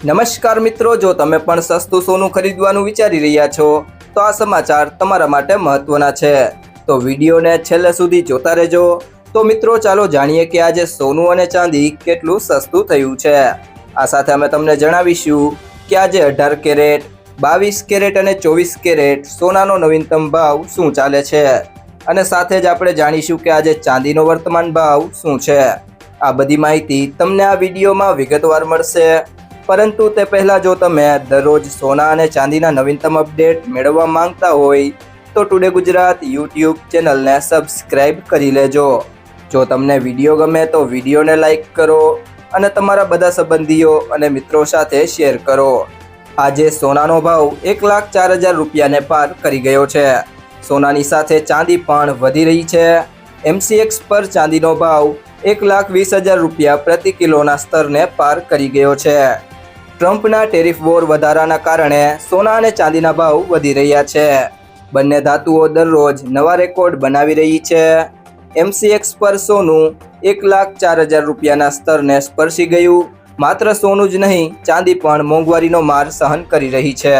નમસ્કાર મિત્રો, જો તમે પણ સસ્તું સોનું ખરીદવાનું વિચારી રહ્યા છો, તો આ સમાચાર તમારા માટે મહત્વના છે. તો વિડીયોને છેલ્લે સુધી જોતા રહેજો. તો મિત્રો, ચાલો જાણીએ કે આજે સોનું અને ચાંદી કેટલું સસ્તું થયું છે. આ સાથે અમે તમને જણાવીશું કે આજે અઢાર કેરેટ, બાવીસ કેરેટ અને ચોવીસ કેરેટ સોનાનો નવીનતમ ભાવ શું ચાલે છે? અને સાથે જ આપણે જાણીશું કે આજે ચાંદીનો વર્તમાન ભાવ શું છે. આ બધી માહિતી તમને આ વિડીયોમાં વિગતવાર મળશે. પરંતુ તે પહેલાં જો તમે દરરોજ સોના અને ચાંદીના નવીનતમ અપડેટ મેળવવા માંગતા હોય, તો ટુડે ગુજરાત યુટ્યુબ ચેનલને સબસ્ક્રાઈબ કરી લેજો. જો તમને વીડિયો ગમે તો વિડીયોને લાઈક કરો અને તમારા બધા સંબંધીઓ અને મિત્રો સાથે શેર કરો. આજે સોનાનો ભાવ એક લાખ ચાર હજાર રૂપિયાને પાર કરી ગયો છે. સોનાની સાથે ચાંદી પણ વધી રહી છે. એમસીએક્સ પર ચાંદીનો ભાવ એક લાખ વીસ હજાર રૂપિયા પ્રતિ કિલોના સ્તરને પાર કરી ગયો છે. ટ્રમ્પના ટેરિફ વોર વધારાના કારણે સોના અને ચાંદીના ભાવ વધી રહ્યા છે. બંને ધાતુઓ દરરોજ નવા રેકોર્ડ બનાવી રહી છે. એમસીએક્સ પર સોનું એક લાખ ચાર હજાર રૂપિયાના સ્તરને સ્પર્શી ગયું. માત્ર સોનું જ નહીં, ચાંદી પણ મોંઘવારીનો માર સહન કરી રહી છે.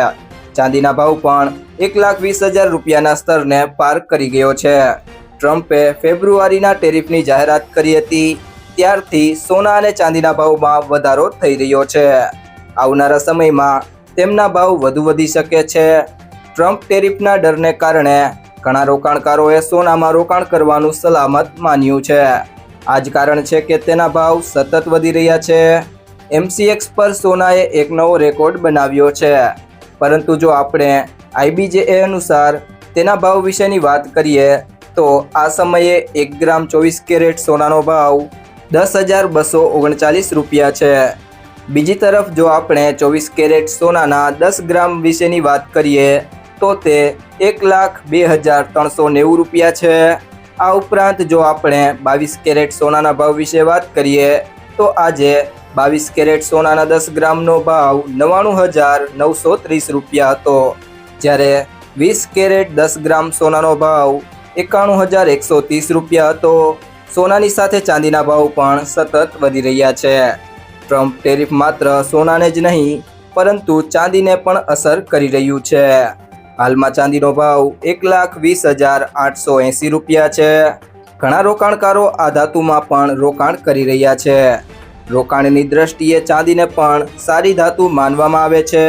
ચાંદીના ભાવ પણ એક લાખ વીસ હજાર રૂપિયાના સ્તરને પાર કરી ગયો છે. ટ્રમ્પે ફેબ્રુઆરીના ટેરિફની જાહેરાત કરી હતી. ત્યારથી સોના અને ચાંદીના ભાવમાં વધારો થઈ રહ્યો છે. આવનારા સમયમાં તેમના ભાવ વધુ વધી શકે છે. ટ્રમ્પ ટેરિફના ડરને કારણે ઘણા રોકાણકારોએ સોનામાં રોકાણ કરવાનું સલામત માન્યું છે. આ જ કારણ છે કે તેના ભાવ સતત વધી રહ્યા છે. એમસીએક્સ પર સોનાએ એક નવો રેકોર્ડ બનાવ્યો છે. પરંતુ જો આપણે આઈબીજેએ અનુસાર તેના ભાવ વિશેની વાત કરીએ તો આ સમયે એક ગ્રામ ચોવીસ કેરેટ સોનાનો ભાવ દસ હજાર બસો ઓગણચાલીસ રૂપિયા છે. બીજી તરફ જો આપણે ચોવીસ કેરેટ સોનાના દસ ગ્રામ વિશેની વાત કરીએ, તો તે એક લાખ બે હજાર ત્રણસો નેવું રૂપિયા છે. આ ઉપરાંત જો આપણે બાવીસ કેરેટ સોનાના ભાવ વિશે વાત કરીએ, તો આજે બાવીસ કેરેટ સોનાના દસ ગ્રામનો ભાવ નવ્વાણું હજાર નવસો ત્રીસ રૂપિયા હતો. જ્યારે વીસ કેરેટ દસ ગ્રામ સોનાનો ભાવ એકાણું હજાર એકસો ત્રીસ રૂપિયા હતો. સોનાની સાથે ચાંદીના ભાવ પણ સતત વધી રહ્યા છે. ટ્રમ્પ ટેરિફ માત્ર સોનાને જ નહીં, પરંતુ ચાંદીને પણ અસર કરી રહ્યું છે. હાલમાં ચાંદીનો ભાવ એક લાખ વીસ હજાર આઠસો એંસી રૂપિયા છે. ઘણા રોકાણકારો આ ધાતુમાં પણ રોકાણ કરી રહ્યા છે. રોકાણની દ્રષ્ટિએ ચાંદીને પણ સારી ધાતુ માનવામાં આવે છે.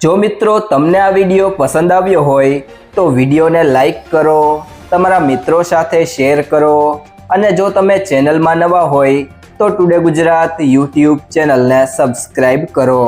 જો મિત્રો, તમને આ વીડિયો પસંદ આવ્યો હોય, તો વિડીયોને લાઈક કરો. તમારા મિત્રો સાથે શેર કરો. અને જો તમે ચેનલમાં નવા હોય, તો ટુડે ગુજરાત યુટ્યુબ ચેનલને સબસ્ક્રાઈબ કરો.